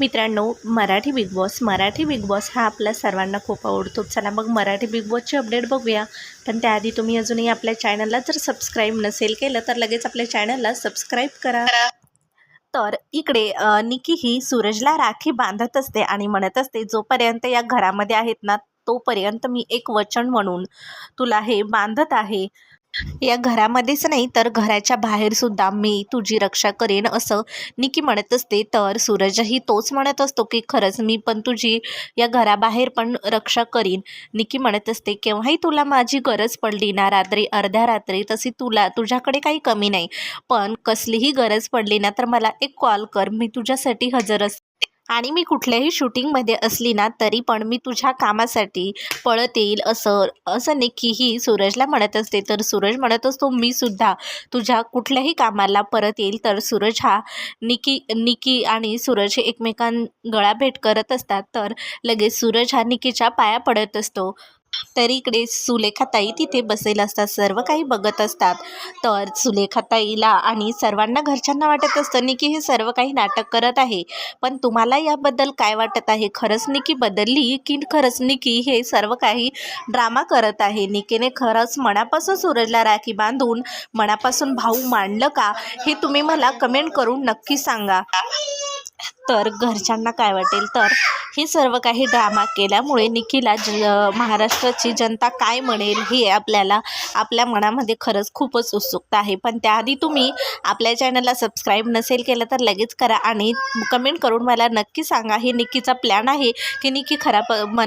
मित्रांनो Marathi Bigg Boss Marathi Bigg Boss हा आपल्या सर्वांना खूप आवडतो. चला मग मराठी बिग बॉसची अपडेट बघूया. पण त्याआधी तुम्ही अजूनही आपल्या चॅनलला जर सबस्क्राईब नसेल केलं तर लगेच आपल्या चॅनलला सबस्क्राईब करा. तर इकडे निकी ही सूरजला राखी बांधत असते आणि म्हणत असते जोपर्यंत या घरामध्ये आहेत ना तोपर्यंत मी एक वचन म्हणून तुला हे बांधत आहे. या घरामध्येच नाही तर घराच्या बाहेर सुद्धा मी तुझी रक्षा करेन असं निकी म्हणत असते. तर सूरजही तोच म्हणत असतो की खरंच मी पण तुझी या घराबाहेर पण रक्षा करीन. निकी म्हणत असते केव्हाही तुला माझी गरज पडली ना रात्री अर्ध्या रात्री तशी तुला तुझ्याकडे काही कमी नाही. पण कसलीही गरज पडली ना तर मला एक कॉल कर मी तुझ्यासाठी हजर असते आणि मी कुठल्याही शूटिंगमध्ये असली ना तरी पण मी तुझ्या कामासाठी पळत येईल असं असं निकीही सूरजला म्हणत असते. तर सूरज म्हणत असतो मी सुद्धा तुझ्या कुठल्याही कामाला परत येईल. तर सूरज हा निकी निकी आणि सूरज हे एकमेकां गळाभेट करत असतात. तर लगेच सूरज हा निकीच्या पाया पडत असतो. तर इकडे सुलेखाताई तिथे बसेल असतात. सर्व काही बघत असतात. तर सुलेखाताईला आणि सर्वांना घरच्यांना वाटत असतं निकी हे सर्व काही नाटक करत आहे. पण तुम्हाला याबद्दल काय वाटत आहे? खरंच निकी बदलली की खरंच निकी हे सर्व काही ड्रामा करत आहे? निकीने खरंच मनापासून सूरजला राखी बांधून मनापासून भाऊ मांडलं का? हे तुम्ही मला कमेंट करून नक्की सांगा. तर घरच्यांना काय वाटेल? तर हे सर्व काही ड्रामा केल्यामुळे निखिला ज महाराष्ट्राची जनता काय म्हणेल हे आपल्याला आपल्या मनामध्ये खरंच खूपच उत्सुकता आहे. पण त्याआधी तुम्ही आपल्या चॅनलला सबस्क्राईब नसेल केलं तर लगेच करा आणि कमेंट करून मला नक्की सांगा. हे निकीचा प्लॅन आहे की निकी खरा प